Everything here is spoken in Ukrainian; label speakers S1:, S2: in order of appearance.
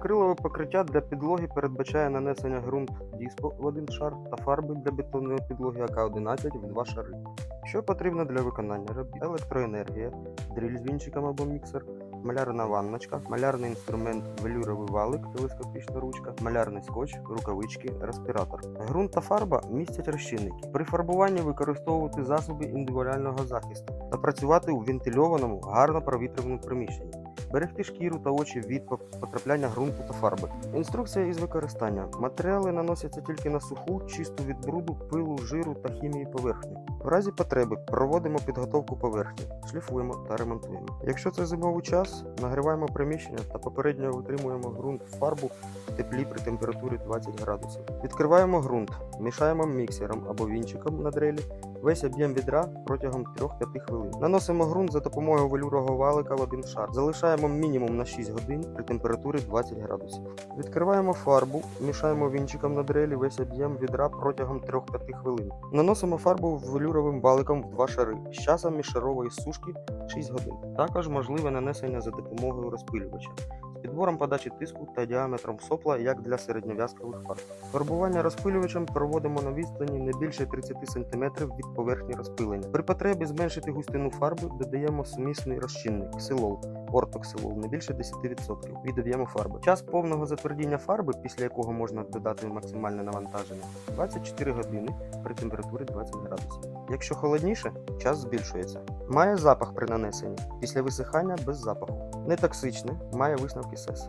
S1: Акрилове покриття для підлоги передбачає нанесення ґрунт діспо в один шар та фарби для бетонної підлоги АК-11 в два шари. Що потрібно для виконання робіт? Електроенергія, дріль з вінчиком або міксер, малярна ванночка, малярний інструмент, велюровий валик, телескопічна ручка, малярний скотч, рукавички, респіратор. Ґрунт та фарба містять розчинники. При фарбуванні використовувати засоби індивідуального захисту та працювати у вентильованому, гарно провітрюваному приміщенні. Берегти шкіру та очі від потрапляння ґрунту та фарби. Інструкція із використання. Матеріали наносяться тільки на суху, чисту від бруду, пилу, жиру та хімії поверхню. В разі потреби проводимо підготовку поверхні, шліфуємо та ремонтуємо. Якщо це зимовий час, нагріваємо приміщення та попередньо витримуємо ґрунт фарбу в теплі при температурі 20 градусів. Відкриваємо ґрунт, мішаємо міксером або вінчиком на дрелі весь об'єм відра протягом 3-5 хвилин. Наносимо ґрунт за допомогою велюрового валика в один шар. Залишаємо мінімум на 6 годин при температурі 20 градусів. Відкриваємо фарбу, мішаємо вінчиком на дрелі весь об'єм відра протягом 3-5 хвилин. Наносимо фарбу велюровим валиком в два шари з часом міжшарової сушки 6 годин. Також можливе нанесення за допомогою розпилювача підбором подачі тиску та діаметром сопла, як для середньов'язкових фарб. Фарбування розпилювачем проводимо на відстані не більше 30 см від поверхні розпилення. При потребі зменшити густину фарби додаємо сумісний розчинник ксилол, ортоксилол не більше 10% від об'єму фарби. Час повного затвердіння фарби, після якого можна додати максимальне навантаження, 24 години при температурі 20 градусів. Якщо холодніше, час збільшується. Має запах при нанесенні. Після висихання без запаху. Не токсичне, має висновки СЕС.